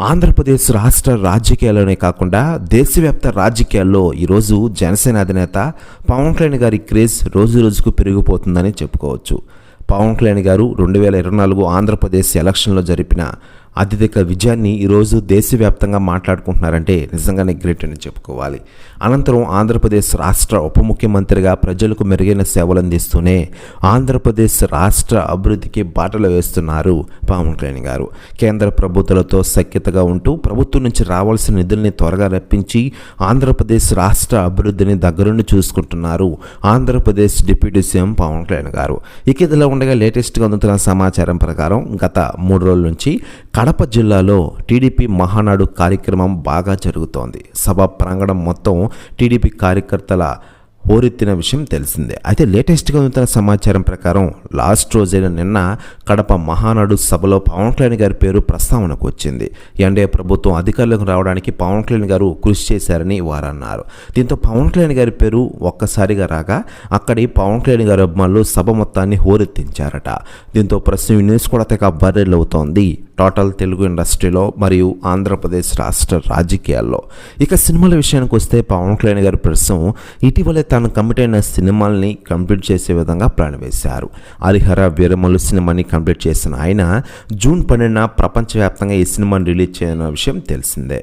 ఆంధ్రప్రదేశ్ రాష్ట్ర రాజకీయాల్లోనే కాకుండా దేశవ్యాప్త రాజకీయాల్లో ఈరోజు జనసేన అధినేత పవన్ కళ్యాణ్ గారి క్రేజ్ రోజు రోజుకు పెరిగిపోతుందని చెప్పుకోవచ్చు. పవన్ కళ్యాణ్ గారు రెండు వేల ఇరవై నాలుగు ఆంధ్రప్రదేశ్ ఎలక్షన్లో జరిపిన అత్యధిక విజయాన్ని ఈరోజు దేశవ్యాప్తంగా మాట్లాడుకుంటున్నారంటే నిజంగానే గ్రేట్ అని చెప్పుకోవాలి. అనంతరం ఆంధ్రప్రదేశ్ రాష్ట్ర ఉప ముఖ్యమంత్రిగా ప్రజలకు మెరుగైన సేవలు అందిస్తూనే ఆంధ్రప్రదేశ్ రాష్ట్ర అభివృద్ధికి బాటలు వేస్తున్నారు పవన్ కళ్యాణ్ గారు. కేంద్ర ప్రభుత్వాలతో సఖ్యతగా ఉంటూ ప్రభుత్వం నుంచి రావాల్సిన నిధుల్ని త్వరగా రప్పించి ఆంధ్రప్రదేశ్ రాష్ట్ర అభివృద్ధిని దగ్గరుండి చూసుకుంటున్నారు ఆంధ్రప్రదేశ్ డిప్యూటీ సీఎం పవన్ కళ్యాణ్ గారు. ఇక ఇదిలా ఉండగా లేటెస్ట్గా అందుతున్న సమాచారం ప్రకారం గత మూడు రోజుల నుంచి కడప జిల్లాలో టీడీపీ మహానాడు కార్యక్రమం బాగా జరుగుతోంది. సభ ప్రాంగణం మొత్తం టీడీపీ కార్యకర్తల హోరెత్తిన విషయం తెలిసిందే. అయితే లేటెస్ట్గా అందుతున్న సమాచారం ప్రకారం లాస్ట్ రోజైన నిన్న కడప మహానాడు సభలో పవన్ కళ్యాణ్ గారి పేరు ప్రస్తావనకు వచ్చింది. ఎన్డీఏ ప్రభుత్వం అధికారులకు రావడానికి పవన్ కళ్యాణ్ గారు కృషి చేశారని వారు అన్నారు దీంతో పవన్ కళ్యాణ్ గారి పేరు ఒక్కసారిగా రాగా అక్కడి పవన్ కళ్యాణ్ గారి అభిమానులు సభ మొత్తాన్ని హోరెత్తించారట దీంతో ప్రస్తుతం న్యూస్ కూడా తెగ వైరల్ అవుతోంది. టోటల్ తెలుగు ఇండస్ట్రీలో మరియు ఆంధ్రప్రదేశ్ రాష్ట్ర రాజకీయాల్లో. ఇక సినిమాల విషయానికి వస్తే పవన్ కళ్యాణ్ గారి ప్రస్తుతం ఇటీవలే తాను కంప్లీట్ అయిన సినిమాల్ని కంప్లీట్ చేసే విధంగా ప్లాన్ వేశారు హరిహర వీరమలు సినిమాని కంప్లీట్ చేసిన ఆయన జూన్ పన్నెండున ప్రపంచవ్యాప్తంగా ఈ సినిమాని రిలీజ్ చేయన విషయం తెలిసిందే.